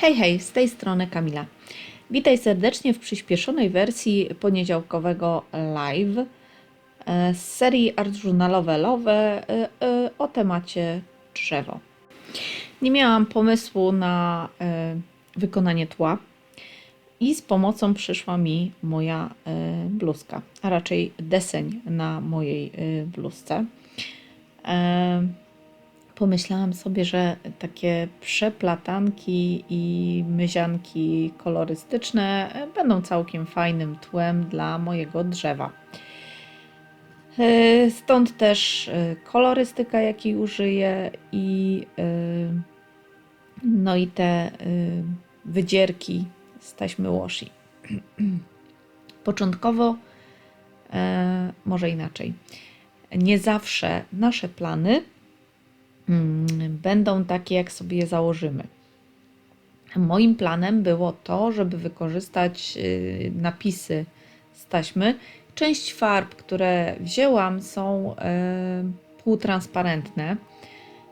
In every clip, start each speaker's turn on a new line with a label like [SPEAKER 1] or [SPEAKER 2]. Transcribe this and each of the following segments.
[SPEAKER 1] Hej, hej, z tej strony Kamila. Witaj serdecznie w przyspieszonej wersji poniedziałkowego live e, z serii art journalowe e, e, o temacie drzewo. Nie miałam pomysłu na wykonanie tła i z pomocą przyszła mi moja bluzka, a raczej deseń na mojej bluzce pomyślałam sobie, że takie przeplatanki i myzianki kolorystyczne będą całkiem fajnym tłem dla mojego drzewa. E, stąd też e, kolorystyka, jakiej użyję i e, no i te wydzierki z taśmy washi. Początkowo może inaczej. Nie zawsze nasze plany będą takie, jak sobie je założymy. Moim planem było to, żeby wykorzystać y, napisy z taśmy. Część farb, które wzięłam, są e, półtransparentne,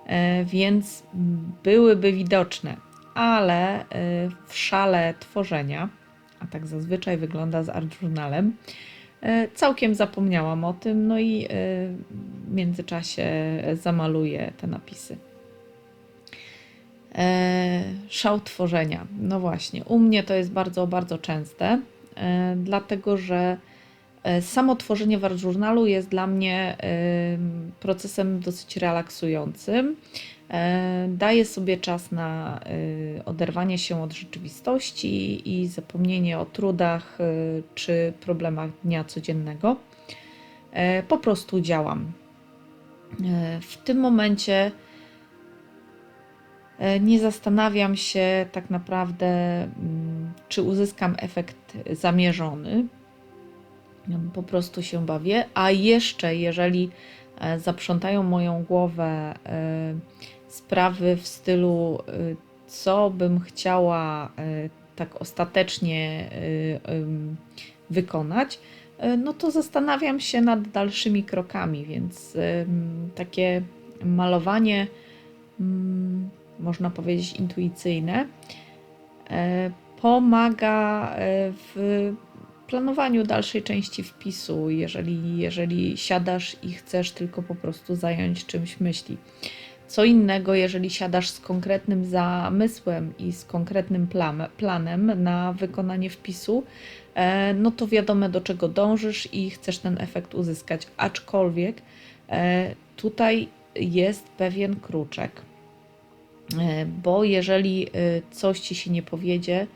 [SPEAKER 1] e, więc byłyby widoczne, ale w szale tworzenia, a tak zazwyczaj wygląda z art journalem, całkiem zapomniałam o tym, no i e, w międzyczasie zamaluję te napisy. E, szał tworzenia. No właśnie, u mnie to jest bardzo, bardzo częste, dlatego że samo tworzenie w journalu jest dla mnie procesem dosyć relaksującym. Daję sobie czas na oderwanie się od rzeczywistości i zapomnienie o trudach czy problemach dnia codziennego. Po prostu działam. W tym momencie nie zastanawiam się tak naprawdę, mm, czy uzyskam efekt zamierzony. Po prostu się bawię, a jeszcze jeżeli zaprzątają moją głowę sprawy w stylu, y, co bym chciała y, tak ostatecznie y, wykonać, no to zastanawiam się nad dalszymi krokami, więc takie malowanie, mm, można powiedzieć, intuicyjne, pomaga w planowaniu dalszej części wpisu, jeżeli, jeżeli siadasz i chcesz tylko po prostu zająć czymś myśli. Co innego, jeżeli siadasz z konkretnym zamysłem i z konkretnym planem na wykonanie wpisu, e, no to wiadomo do czego dążysz i chcesz ten efekt uzyskać. Aczkolwiek e, tutaj jest pewien kruczek, e, bo jeżeli coś ci się nie powiedzie,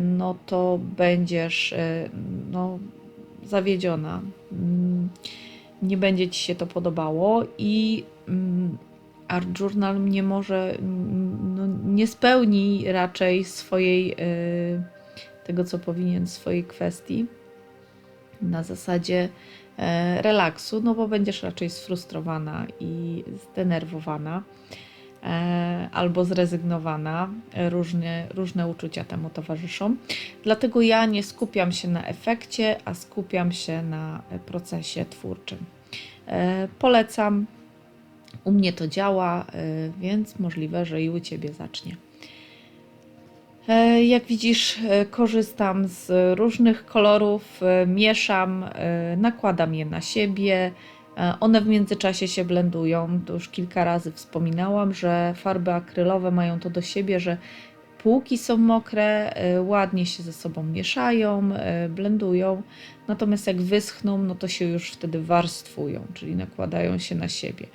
[SPEAKER 1] no to będziesz no, zawiedziona. Mm, nie będzie ci się to podobało i mm, Art Journal nie może, no, nie spełni raczej swojej, y, tego co powinien, swojej kwestii na zasadzie e, relaksu, no bo będziesz raczej sfrustrowana i zdenerwowana e, albo zrezygnowana. Różne, różne uczucia temu towarzyszą. Dlatego ja nie skupiam się na efekcie, a skupiam się na procesie twórczym. E, polecam u mnie to działa, y, więc możliwe, że i u ciebie zacznie. E, jak widzisz, e, korzystam z różnych kolorów, e, mieszam, nakładam je na siebie. One w międzyczasie się blendują. To już kilka razy wspominałam, że farby akrylowe mają to do siebie, że półki są mokre, ładnie się ze sobą mieszają, blendują, natomiast jak wyschną, no to się już wtedy warstwują, czyli nakładają się na siebie.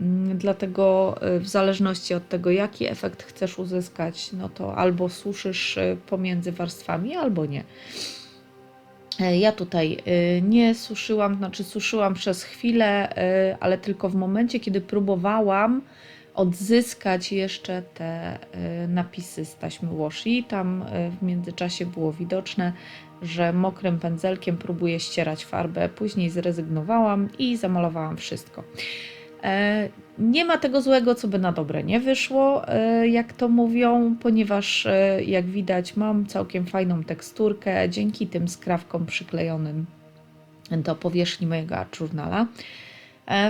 [SPEAKER 1] Mm, dlatego y, w zależności od tego, jaki efekt chcesz uzyskać, no to albo suszysz y, pomiędzy warstwami, albo nie. E, ja tutaj y, nie suszyłam, znaczy suszyłam przez chwilę, ale tylko w momencie, kiedy próbowałam odzyskać jeszcze te napisy z taśmy washi. Tam w międzyczasie było widoczne, że mokrym pędzelkiem próbuję ścierać farbę. Później zrezygnowałam i zamalowałam wszystko. E, nie ma tego złego, co by na dobre nie wyszło, e, jak to mówią, ponieważ e, jak widać mam całkiem fajną teksturkę dzięki tym skrawkom przyklejonym do powierzchni mojego art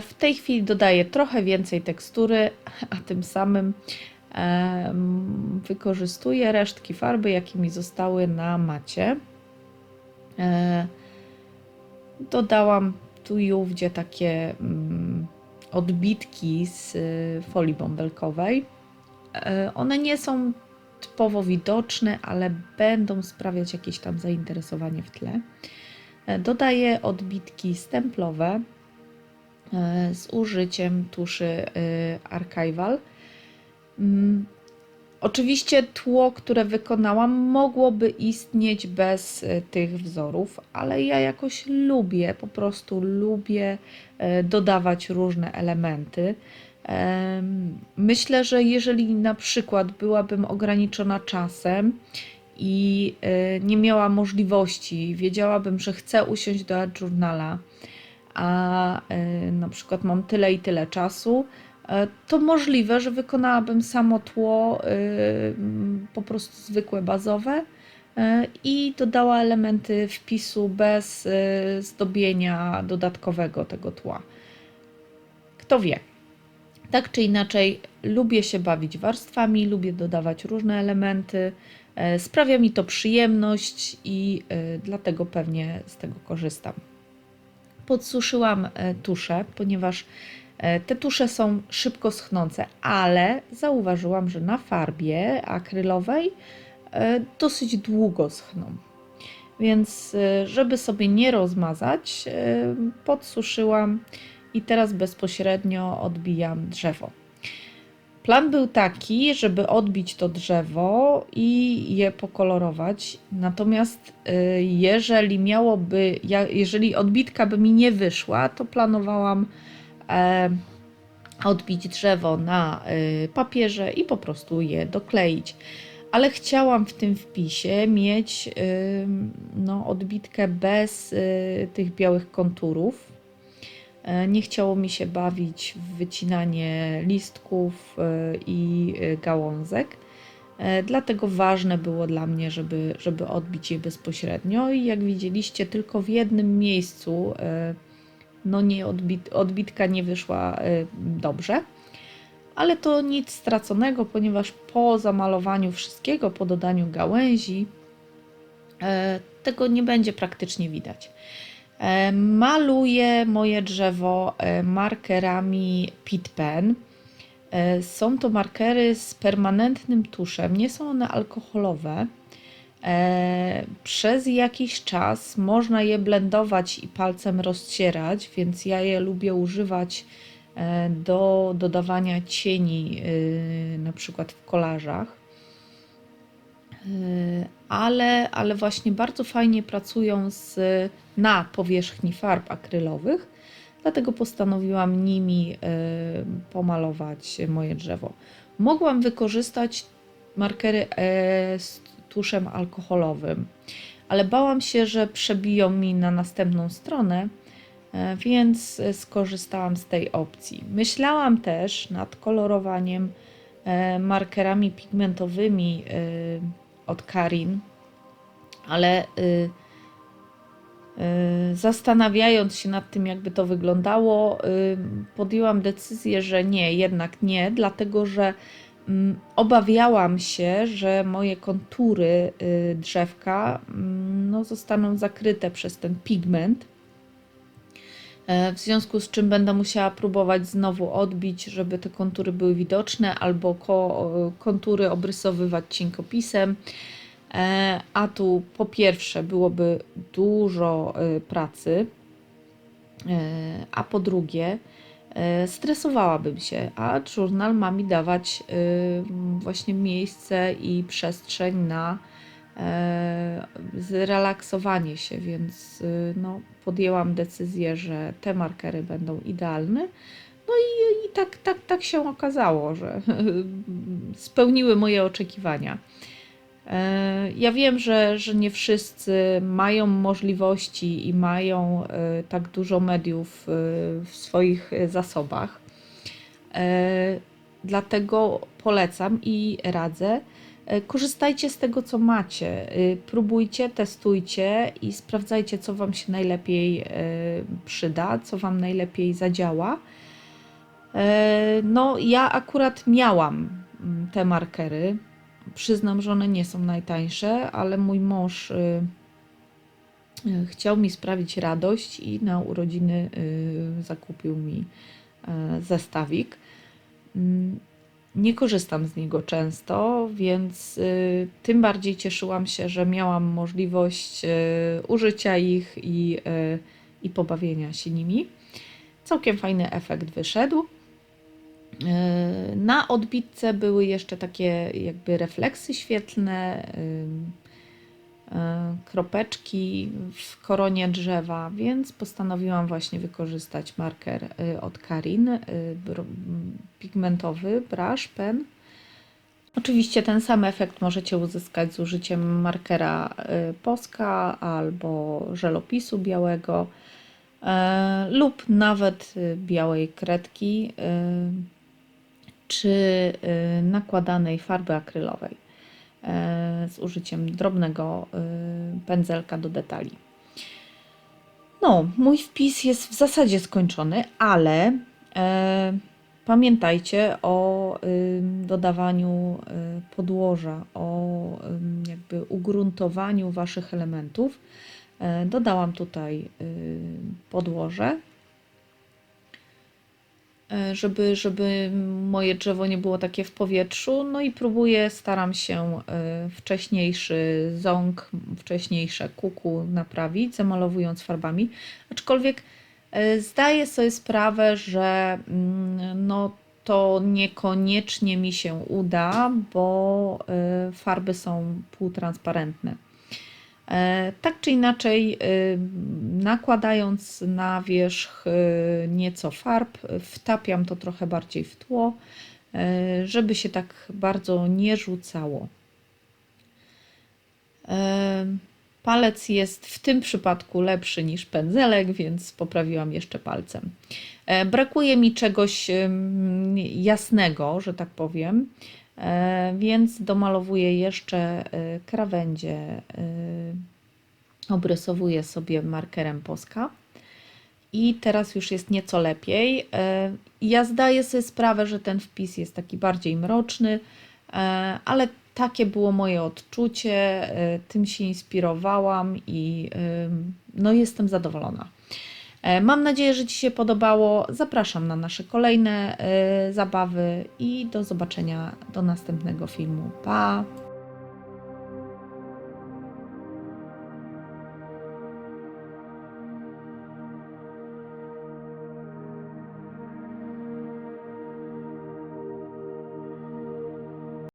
[SPEAKER 1] W tej chwili dodaję trochę więcej tekstury, a tym samym Wykorzystuję resztki farby, jakie mi zostały na macie. Dodałam tu i ówdzie takie mm, odbitki z y, folii bąbelkowej. E, One nie są typowo widoczne, ale będą sprawiać jakieś tam zainteresowanie w tle. E, Dodaję odbitki stemplowe e, z użyciem tuszy y, Archival. Oczywiście tło, które wykonałam, mogłoby istnieć bez e, tych wzorów, ale ja jakoś lubię, po prostu lubię e, dodawać różne elementy. Em, Myślę, że jeżeli na przykład byłabym ograniczona czasem i e, nie miała możliwości, wiedziałabym, że chcę usiąść do Art Journala, a na przykład mam tyle i tyle czasu, to możliwe, że wykonałabym samo tło e, m, po prostu zwykłe, bazowe e, i dodała elementy wpisu bez e, zdobienia dodatkowego tego tła. Kto wie. Tak czy inaczej, lubię się bawić warstwami, lubię dodawać różne elementy. e, Sprawia mi to przyjemność i e, dlatego pewnie z tego korzystam. Podsuszyłam e, tusze, ponieważ e, te tusze są szybko schnące, ale zauważyłam, że na farbie akrylowej e, dosyć długo schną. Więc, żeby sobie nie rozmazać, podsuszyłam i teraz bezpośrednio odbijam drzewo. Plan był taki, żeby odbić to drzewo i je pokolorować. Natomiast y, jeżeli miałoby, jeżeli odbitka by mi nie wyszła, to planowałam e, odbić drzewo na y, papierze i po prostu je dokleić. Ale chciałam w tym wpisie mieć no, odbitkę bez y, tych białych konturów. E, Nie chciało mi się bawić w wycinanie listków e, i e, gałązek. Dlatego ważne było dla mnie, żeby, żeby odbić je bezpośrednio. I jak widzieliście, tylko w jednym miejscu no nie odbit, odbitka nie wyszła dobrze. Ale to nic straconego, ponieważ po zamalowaniu wszystkiego, po dodaniu gałęzi, tego nie będzie praktycznie widać. E, Maluję moje drzewo e, markerami Pit Pen. E, Są to markery z permanentnym tuszem, nie są one alkoholowe. Przez jakiś czas można je blendować i palcem rozcierać, więc ja je lubię używać do dodawania cieni, na przykład w kolażach. Ale, ale właśnie bardzo fajnie pracują z, na powierzchni farb akrylowych, dlatego postanowiłam nimi e, pomalować moje drzewo. Mogłam wykorzystać markery e, z tuszem alkoholowym, ale bałam się, że przebiją mi na następną stronę, e, więc skorzystałam z tej opcji. Myślałam też nad kolorowaniem e, markerami pigmentowymi e, od Karin, ale y, y, zastanawiając się nad tym, jakby to wyglądało, y, podjęłam decyzję, że nie, jednak nie, dlatego że mm, obawiałam się, że moje kontury y, drzewka mm, no, zostaną zakryte przez ten pigment. E, W związku z czym będę musiała próbować znowu odbić, żeby te kontury były widoczne, albo ko kontury obrysowywać cienkopisem. E, A tu po pierwsze byłoby dużo e, pracy, a po drugie stresowałabym się, a journal ma mi dawać właśnie miejsce i przestrzeń na zrelaksowanie się, więc y, no, podjęłam decyzję, że te markery będą idealne. No i, i tak, tak, tak się okazało, że spełniły moje oczekiwania. E, Ja wiem, że, że nie wszyscy mają możliwości i mają e, tak dużo mediów e, w swoich zasobach. Dlatego polecam i radzę. E, Korzystajcie z tego, co macie. E, Próbujcie, testujcie i sprawdzajcie, co Wam się najlepiej e, przyda, co Wam najlepiej zadziała. No, ja akurat miałam mm, te markery. Przyznam, że one nie są najtańsze, ale mój mąż chciał mi sprawić radość i na urodziny zakupił mi zestawik. Nie korzystam z niego często, więc y, tym bardziej cieszyłam się, że miałam możliwość y, użycia ich i, y, i pobawienia się nimi. Całkiem fajny efekt wyszedł. Na odbitce były jeszcze takie jakby refleksy świetlne, kropeczki w koronie drzewa, więc postanowiłam właśnie wykorzystać marker y, od Karin, m, pigmentowy brush pen. Oczywiście ten sam efekt możecie uzyskać z użyciem markera Posca albo żelopisu białego e, lub nawet białej kredki czy nakładanej farby akrylowej e, z użyciem drobnego y, pędzelka do detali. No, mój wpis jest w zasadzie skończony, ale e, pamiętajcie o ym, dodawaniu y, podłoża, o ym, jakby ugruntowaniu Waszych elementów. E, dodałam tutaj y, podłoże, e, żeby, żeby moje drzewo nie było takie w powietrzu. No i próbuję, staram się y, wcześniejszy ząg, wcześniejsze kuku naprawić, zamalowując farbami. Aczkolwiek e, zdaję sobie sprawę, że mm, no, to niekoniecznie mi się uda, bo farby są półtransparentne. E, Tak czy inaczej, y, nakładając na wierzch y, nieco farb, wtapiam to trochę bardziej w tło, żeby się tak bardzo nie rzucało. E, Palec jest w tym przypadku lepszy niż pędzelek, więc poprawiłam jeszcze palcem. E, Brakuje mi czegoś jasnego, że tak powiem, e, więc domalowuję jeszcze e, krawędzie. e, Obrysowuję sobie markerem Posca. I teraz już jest nieco lepiej. E, Ja zdaję sobie sprawę, że ten wpis jest taki bardziej mroczny, e, ale takie było moje odczucie, e, tym się inspirowałam i no jestem zadowolona. E, Mam nadzieję, że Ci się podobało. Zapraszam na nasze kolejne e, zabawy i do zobaczenia do następnego filmu. Pa!